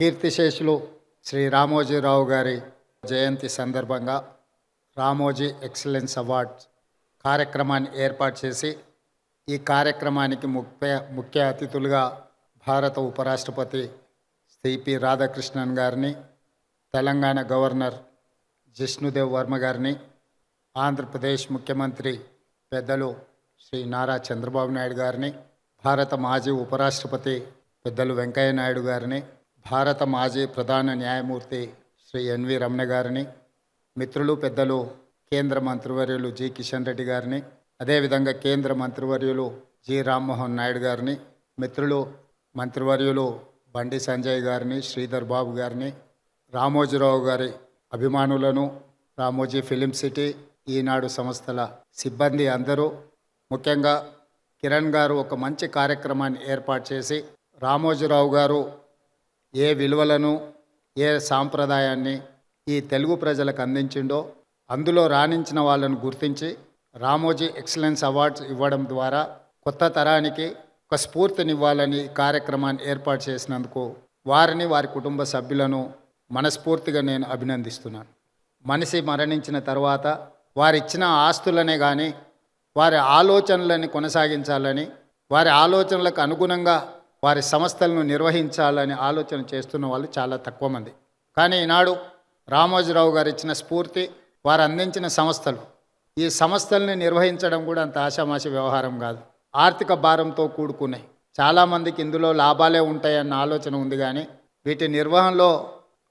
కీర్తిశేషులు శ్రీ రామోజీరావు గారి జయంతి సందర్భంగా రామోజీ ఎక్సలెన్స్ అవార్డ్స్ కార్యక్రమాన్ని ఏర్పాటు చేసి ఈ కార్యక్రమానికి ముఖ్య ముఖ్య అతిథులుగా భారత ఉపరాష్ట్రపతి సిపి రాధాకృష్ణన్ గారిని తెలంగాణ గవర్నర్ జిష్ణుదేవ్ వర్మ గారిని ఆంధ్రప్రదేశ్ ముఖ్యమంత్రి పెద్దలు శ్రీ నారా చంద్రబాబు నాయుడు గారిని భారత మాజీ ఉపరాష్ట్రపతి పెద్దలు వెంకయ్య నాయుడు గారిని భారత మాజీ ప్రధాన న్యాయమూర్తి శ్రీ ఎన్వి రమణ గారిని మిత్రులు పెద్దలు కేంద్ర మంత్రివర్యులు జి కిషన్ రెడ్డి గారిని అదేవిధంగా కేంద్ర మంత్రివర్యులు జి రామ్మోహన్ నాయుడు గారిని మిత్రులు మంత్రివర్యులు బండి సంజయ్ గారిని శ్రీధర్ బాబు గారిని రామోజీరావు గారి అభిమానులను రామోజీ ఫిలిం సిటీ ఈనాడు సంస్థల సిబ్బంది అందరూ ముఖ్యంగా కిరణ్ గారు ఒక మంచి కార్యక్రమాన్ని ఏర్పాటు చేసి రామోజీరావు గారు ఏ విలువలను ఏ సాంప్రదాయాన్ని ఈ తెలుగు ప్రజలకు అందించిండో అందులో రాణించిన వాళ్ళను గుర్తించి రామోజీ ఎక్సలెన్స్ అవార్డ్స్ ఇవ్వడం ద్వారా కొత్త తరానికి ఒక స్ఫూర్తినివ్వాలని కార్యక్రమాన్ని ఏర్పాటు చేసినందుకు వారిని వారి కుటుంబ సభ్యులను మనస్ఫూర్తిగా నేను అభినందిస్తున్నాను. మనిషి మరణించిన తర్వాత వారిచ్చిన ఆస్తులనే కానీ వారి ఆలోచనలని కొనసాగించాలని వారి ఆలోచనలకు అనుగుణంగా వారి సంస్థలను నిర్వహించాలని ఆలోచన చేస్తున్న వాళ్ళు చాలా తక్కువ మంది. కానీ ఈనాడు రామోజీరావు గారు ఇచ్చిన స్ఫూర్తి వారు అందించిన సంస్థలు ఈ సంస్థల్ని నిర్వహించడం కూడా అంత ఆషామాషి వ్యవహారం కాదు. ఆర్థిక భారంతో కూడుకున్నాయి. చాలామందికి ఇందులో లాభాలే ఉంటాయన్న ఆలోచన ఉంది కానీ వీటి నిర్వహణలో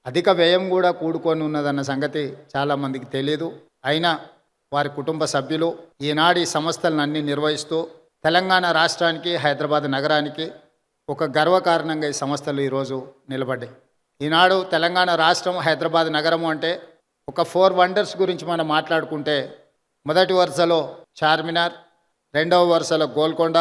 అధిక వ్యయం కూడా కూడుకొని ఉన్నదన్న సంగతి చాలామందికి తెలియదు అయినా వారి కుటుంబ సభ్యులు ఈనాడు ఈ సంస్థలను అన్ని నిర్వహిస్తూ తెలంగాణ రాష్ట్రానికి హైదరాబాద్ నగరానికి ఒక గర్వకారణంగా ఈ సంస్థలు ఈరోజు నిలబడ్డాయి. ఈనాడు తెలంగాణ రాష్ట్రం హైదరాబాద్ నగరము అంటే ఒక ఫోర్ వండర్స్ గురించి మనం మాట్లాడుకుంటే మొదటి వరుసలో చార్మినార్ రెండవ వరుసలో గోల్కొండ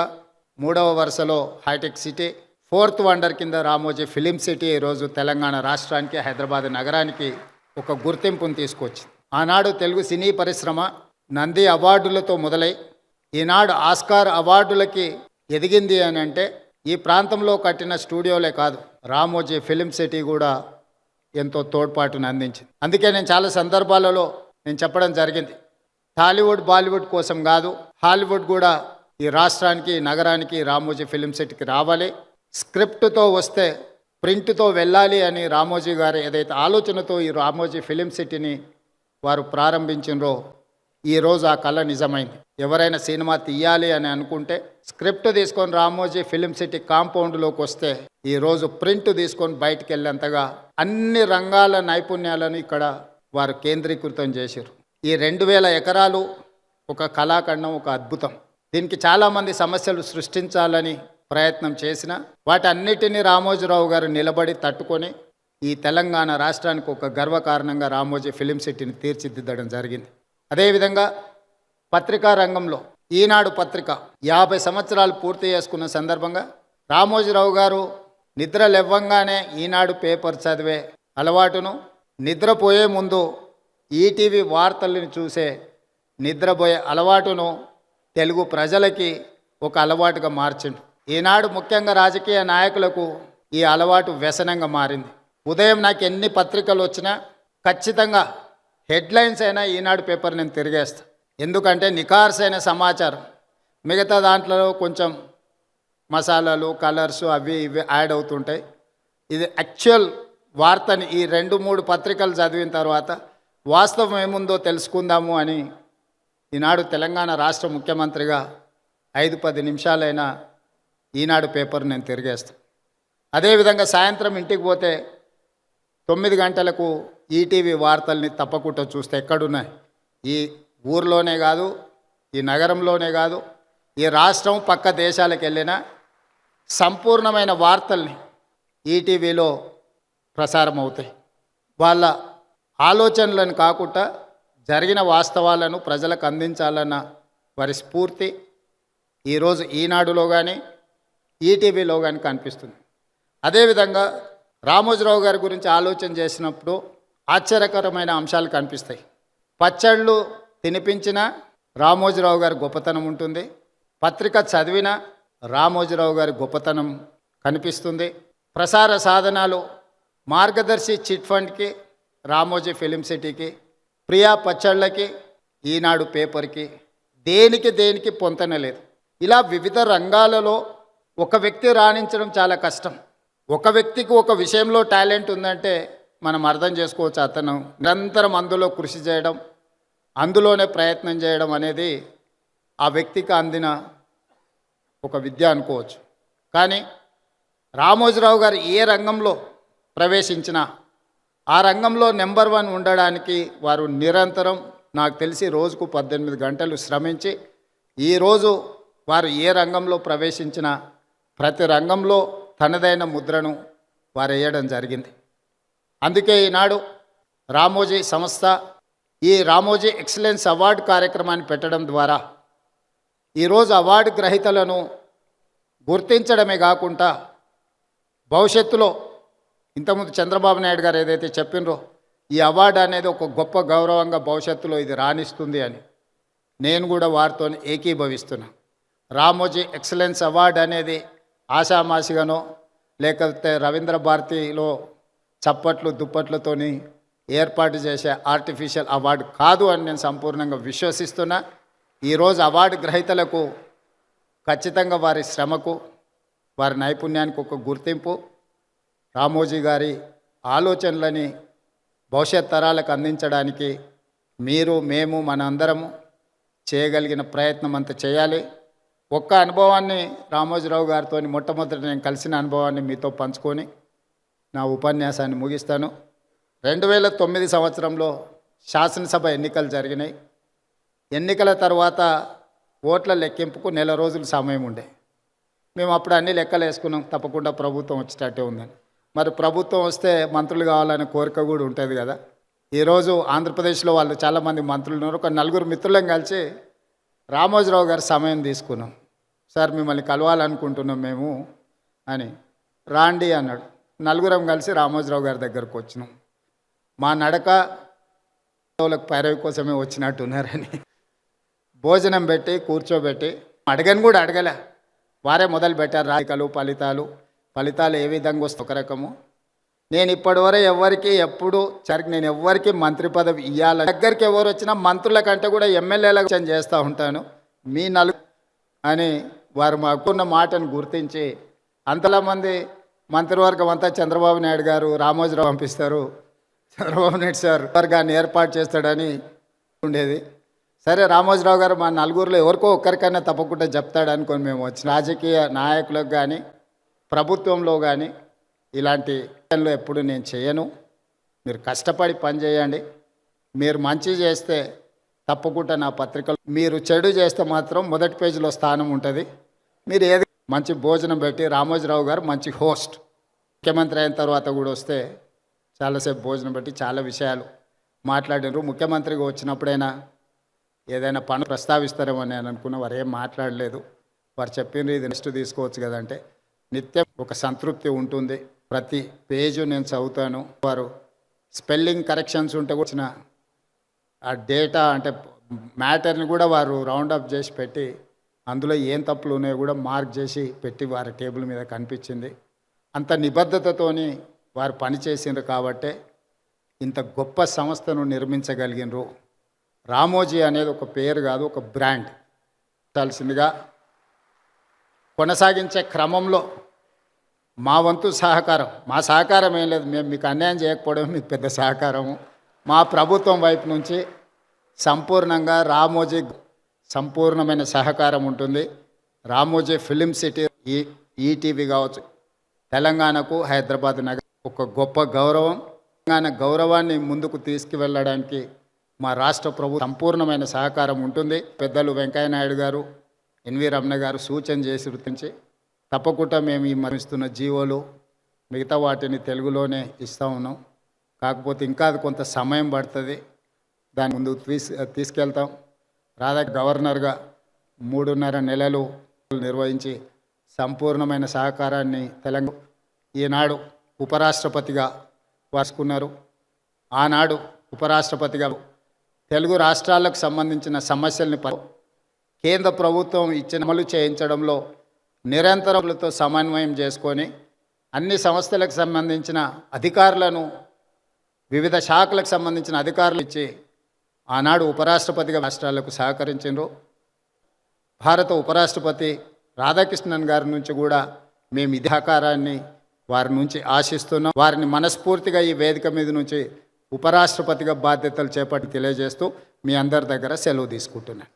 మూడవ వరుసలో హైటెక్ సిటీ ఫోర్త్ వండర్ కింద రామోజీ ఫిలిం సిటీ ఈరోజు తెలంగాణ రాష్ట్రానికి హైదరాబాద్ నగరానికి ఒక గుర్తింపును తీసుకొచ్చింది. ఆనాడు తెలుగు సినీ పరిశ్రమ నంది అవార్డులతో మొదలై ఈనాడు ఆస్కార్ అవార్డులకి ఎదిగింది అని అంటే ఈ ప్రాంతంలో కట్టిన స్టూడియోలే కాదు రామోజీ ఫిలిం సిటీ కూడా ఎంతో తోడ్పాటును అందించింది. అందుకే నేను చాలా సందర్భాలలో నేను చెప్పడం జరిగింది. టాలీవుడ్ బాలీవుడ్ కోసం కాదు హాలీవుడ్ కూడా ఈ రాష్ట్రానికి నగరానికి రామోజీ ఫిలిం సిటీకి రావాలి. స్క్రిప్ట్తో వస్తే ప్రింట్తో వెళ్ళాలి అని రామోజీ గారు ఏదైతే ఆలోచనతో ఈ రామోజీ ఫిలిం సిటీని వారు ప్రారంభించినరో ఈరోజు ఆ కళ నిజమైంది. ఎవరైనా సినిమా తీయాలి అని అనుకుంటే స్క్రిప్ట్ తీసుకొని రామోజీ ఫిలిం సిటీ కాంపౌండ్లోకి వస్తే ఈరోజు ప్రింట్ తీసుకొని బయటికి వెళ్ళేంతగా అన్ని రంగాల నైపుణ్యాలను ఇక్కడ వారు కేంద్రీకృతం చేశారు. ఈ రెండు వేల ఎకరాలు ఒక కళాఖండం ఒక అద్భుతం. దీనికి చాలామంది సమస్యలు సృష్టించాలని ప్రయత్నం చేసిన వాటన్నిటినీ రామోజీరావు గారు నిలబడి తట్టుకొని ఈ తెలంగాణ రాష్ట్రానికి ఒక గర్వకారణంగా రామోజీ ఫిలిం సిటీని తీర్చిదిద్దడం జరిగింది. అదేవిధంగా పత్రికా రంగంలో ఈనాడు పత్రిక యాభై సంవత్సరాలు పూర్తి చేసుకున్న సందర్భంగా రామోజీరావు గారు నిద్ర లేవ్వంగానే ఈనాడు పేపర్ చదివే అలవాటును నిద్రపోయే ముందు ఈటీవీ వార్తలను చూసే నిద్రపోయే అలవాటును తెలుగు ప్రజలకి ఒక అలవాటుగా మార్చిండు. ఈనాడు ముఖ్యంగా రాజకీయ నాయకులకు ఈ అలవాటు వ్యసనంగా మారింది. ఉదయం నాకు ఎన్ని పత్రికలు వచ్చినా ఖచ్చితంగా హెడ్లైన్స్ అయినా ఈనాడు పేపర్ నేను తిరిగేస్తా. ఎందుకంటే నికార్సైన సమాచారం. మిగతా దాంట్లో కొంచెం మసాలాలు కలర్స్ అవి ఇవి యాడ్ అవుతుంటాయి. ఇది యాక్చువల్ వార్తని ఈ రెండు మూడు పత్రికలు చదివిన తర్వాత వాస్తవం ఏముందో తెలుసుకుందాము అని ఈనాడు తెలంగాణ రాష్ట్ర ముఖ్యమంత్రిగా ఐదు పది నిమిషాలైనా ఈనాడు పేపర్ నేను తిరిగేస్తాను అదేవిధంగా సాయంత్రం ఇంటికి పోతే తొమ్మిది గంటలకు ఈటీవీ వార్తల్ని తప్పకుండా చూస్తే ఎక్కడున్నాయి? ఈ ఊర్లోనే కాదు ఈ నగరంలోనే కాదు ఈ రాష్ట్రం పక్క దేశాలకు వెళ్ళినా సంపూర్ణమైన వార్తల్ని ఈటీవీలో ప్రసారం అవుతాయి. వాళ్ళ ఆలోచనలను కాకుండా జరిగిన వాస్తవాలను ప్రజలకు అందించాలన్న వారి స్ఫూర్తి ఈరోజు ఈనాడులో కానీ ఈటీవీలో కానీ కనిపిస్తుంది. అదేవిధంగా రామోజీరావు గారి గురించి ఆలోచన చేసినప్పుడు ఆశ్చర్యకరమైన అంశాలు కనిపిస్తాయి. పచ్చళ్ళు తినిపించిన రామోజీరావు గారి గొప్పతనం ఉంటుంది. పత్రిక చదివిన రామోజీరావు గారి గొప్పతనం కనిపిస్తుంది. ప్రసార సాధనాలు మార్గదర్శి చిట్ ఫండ్కి రామోజీ ఫిలిం సిటీకి ప్రియా పచ్చళ్ళకి ఈనాడు పేపర్కి దేనికి దేనికి పొంతన లేదు. ఇలా వివిధ రంగాలలో ఒక వ్యక్తి రాణించడం చాలా కష్టం. ఒక వ్యక్తికి ఒక విషయంలో టాలెంట్ ఉందంటే మనం అర్థం చేసుకోవచ్చు అతను నిరంతరం అందులో కృషి చేయడం అందులోనే ప్రయత్నం చేయడం అనేది ఆ వ్యక్తికి అందిన ఒక విద్య అనుకోవచ్చు. కానీ రామోజీరావు గారు ఏ రంగంలో ప్రవేశించినా ఆ రంగంలో నెంబర్ వన్ ఉండడానికి వారు నిరంతరం నాకు తెలిసి రోజుకు పద్దెనిమిది గంటలు శ్రమించి ఈరోజు వారు ఏ రంగంలో ప్రవేశించినా ప్రతి రంగంలో తనదైన ముద్రను వారు వేయడం జరిగింది. అందుకే ఈనాడు రామోజీ సంస్థ ఈ రామోజీ ఎక్సలెన్స్ అవార్డు కార్యక్రమాన్ని పెట్టడం ద్వారా ఈరోజు అవార్డు గ్రహీతలను గుర్తించడమే కాకుండా భవిష్యత్తులో ఇంతకుముందు చంద్రబాబు నాయుడు గారు ఏదైతే చెప్పినరో ఈ అవార్డు అనేది ఒక గొప్ప గౌరవంగా భవిష్యత్తులో ఇది రాణిస్తుంది అని నేను కూడా వారితో ఏకీభవిస్తున్నా. రామోజీ ఎక్సలెన్స్ అవార్డు అనేది ఆషామాషిగానో లేకపోతే రవీంద్ర భారతిలో చప్పట్లు దుప్పట్లతోని ఏర్పాటు చేసే ఆర్టిఫిషియల్ అవార్డు కాదు అని నేను సంపూర్ణంగా విశ్వసిస్తున్నా. ఈరోజు అవార్డు గ్రహీతలకు ఖచ్చితంగా వారి శ్రమకు వారి నైపుణ్యానికి ఒక గుర్తింపు. రామోజీ గారి ఆలోచనలని భవిష్యత్ తరాలకు అందించడానికి మీరు మేము మన అందరము చేయగలిగిన ప్రయత్నం అంత చేయాలి. ఒక్క అనుభవాన్ని రామోజీరావు గారితో మొట్టమొదటి నేను కలిసిన అనుభవాన్ని మీతో పంచుకొని నా ఉపన్యాసాన్ని ముగిస్తాను. రెండు వేల తొమ్మిది సంవత్సరంలో శాసనసభ ఎన్నికలు జరిగినాయి. ఎన్నికల తర్వాత ఓట్ల లెక్కింపుకు నెల రోజులు సమయం ఉండే. మేము అప్పుడు అన్ని లెక్కలు వేసుకున్నాం. తప్పకుండా ప్రభుత్వం వచ్చేటట్టే ఉందని. మరి ప్రభుత్వం వస్తే మంత్రులు కావాలనే కోరిక కూడా ఉంటుంది కదా. ఈరోజు ఆంధ్రప్రదేశ్లో వాళ్ళు చాలామంది మంత్రులు ఉన్నారు. ఒక నలుగురు మిత్రులను కలిసి రామోజీరావు గారి సమయం తీసుకున్నాం. సార్ మిమ్మల్ని కలవాలనుకుంటున్నాం మేము అని. రాండి అన్నాడు. నలుగురం కలిసి రామోజీరావు గారి దగ్గరకు వచ్చినాం. మా నడక వాళ్ళకి పైరవి కోసమే వచ్చినట్టు ఉన్నారని. భోజనం పెట్టి కూర్చోబెట్టి అడగని కూడా అడగలే. వారే మొదలు పెట్టారు రాయికలు ఫలితాలు. ఫలితాలు ఏ విధంగా వస్తే ఒక రకము. నేను ఇప్పటివరకు ఎవరికి ఎప్పుడు చరికి నేను ఎవరికి మంత్రి పదవి ఇవ్వాలి దగ్గరికి ఎవరు వచ్చినా మంత్రుల కంటే కూడా ఎమ్మెల్యేలకు చేస్తూ ఉంటాను. మీ నలుగు అని వారు మాకున్న మాటను గుర్తించి అంతలా మంది మంత్రివర్గం అంతా చంద్రబాబు నాయుడు గారు రామోజీరావు పంపిస్తారు. చంద్రబాబు నాయుడు సార్ వర్గాన్ని ఏర్పాటు చేస్తాడని ఉండేది. సరే రామోజీరావు గారు మా నలుగురిలో ఎవరికో ఒక్కరికైనా తప్పకుండా చెప్తాడనుకొని మేము వచ్చి రాజకీయ నాయకులకు కానీ ప్రభుత్వంలో కానీ ఇలాంటి ఎప్పుడు నేను చేయను. మీరు కష్టపడి పని చేయండి. మీరు మంచి చేస్తే తప్పకుండా నా పత్రికలు మీరు చెడు చేస్తే మాత్రం మొదటి పేజీలో స్థానం ఉంటుంది. మీరు ఏది మంచి భోజనం పెట్టి రామోజీరావు గారు మంచి హోస్ట్. ముఖ్యమంత్రి అయిన తర్వాత కూడా వస్తే చాలాసేపు భోజనం పెట్టి చాలా విషయాలు మాట్లాడినారు. ముఖ్యమంత్రిగా వచ్చినప్పుడైనా ఏదైనా పని ప్రస్తావిస్తారేమో నేను అనుకున్న వారు ఏం మాట్లాడలేదు. వారు చెప్పిండ్రు ఇది నెక్స్ట్ తీసుకోవచ్చు కదంటే నిత్యం ఒక సంతృప్తి ఉంటుంది. ప్రతి పేజు నేను చదువుతాను. వారు స్పెల్లింగ్ కరెక్షన్స్ ఉంటే వచ్చిన ఆ డేటా అంటే మ్యాటర్ని కూడా వారు రౌండ్ చేసి పెట్టి అందులో ఏం తప్పులు ఉన్నాయో కూడా మార్క్ చేసి పెట్టి వారి టేబుల్ మీద కనిపించింది. అంత నిబద్ధతతోని వారు పనిచేసిండ్రు కాబట్టే ఇంత గొప్ప సంస్థను నిర్మించగలిగినరు రామోజీ అనేది ఒక పేరు కాదు ఒక బ్రాండ్. చాల్సిందిగా కొనసాగించే క్రమంలో మా వంతు సహకారం మా సహకారం ఏం లేదు మేము మీకు అన్యాయం చేయకపోవడం మీకు పెద్ద సహకారము. మా ప్రభుత్వం వైపు నుంచి సంపూర్ణంగా రామోజీ సంపూర్ణమైన సహకారం ఉంటుంది. రామోజీ ఫిలిం సిటీ ఈ ఈటీవీ కావచ్చు. తెలంగాణకు హైదరాబాద్ నగర్ ఒక గొప్ప గౌరవం. తెలంగాణ గౌరవాన్ని ముందుకు తీసుకువెళ్ళడానికి మా రాష్ట్ర ప్రభు సంపూర్ణమైన సహకారం ఉంటుంది. పెద్దలు వెంకయ్యనాయుడు గారు ఎన్వి రమణ గారు సూచన చేసి గుర్తించి తప్పకుండా మేము ఈ మరణిస్తున్న జీవోలు మిగతా వాటిని తెలుగులోనే ఇస్తూ ఉన్నాం. కాకపోతే ఇంకా అది కొంత సమయం పడుతుంది. దాని ముందు తీసు తీసుకెళ్తాం. రాధా గవర్నర్గా మూడున్నర నెలలు నిర్వహించి సంపూర్ణమైన సహకారాన్ని తెలంగాణ ఈనాడు ఉపరాష్ట్రపతిగా వాసుకున్నారు ఆనాడు ఉపరాష్ట్రపతిగా తెలుగు రాష్ట్రాలకు సంబంధించిన సమస్యల్ని ప- కేంద్ర ప్రభుత్వం ఇచ్చిన అమలు చేయించడంలో నిరంతరములతో సమన్వయం చేసుకొని అన్ని సంస్థలకు సంబంధించిన అధికారులను వివిధ శాఖలకు సంబంధించిన అధికారులు ఇచ్చి ఆనాడు ఉపరాష్ట్రపతిగా రాష్ట్రాలకు సహకరించారు భారత ఉపరాష్ట్రపతి రాధాకృష్ణన్ గారి నుంచి కూడా మేము ఇది సహకారాన్ని వారి నుంచి ఆశిస్తున్నాం. వారిని మనస్ఫూర్తిగా ఈ వేదిక మీద నుంచి ఉపరాష్ట్రపతిగా బాధ్యతలు చేపట్టి తెలియజేస్తూ మీ అందరి దగ్గర సెలవు తీసుకుంటున్నాను.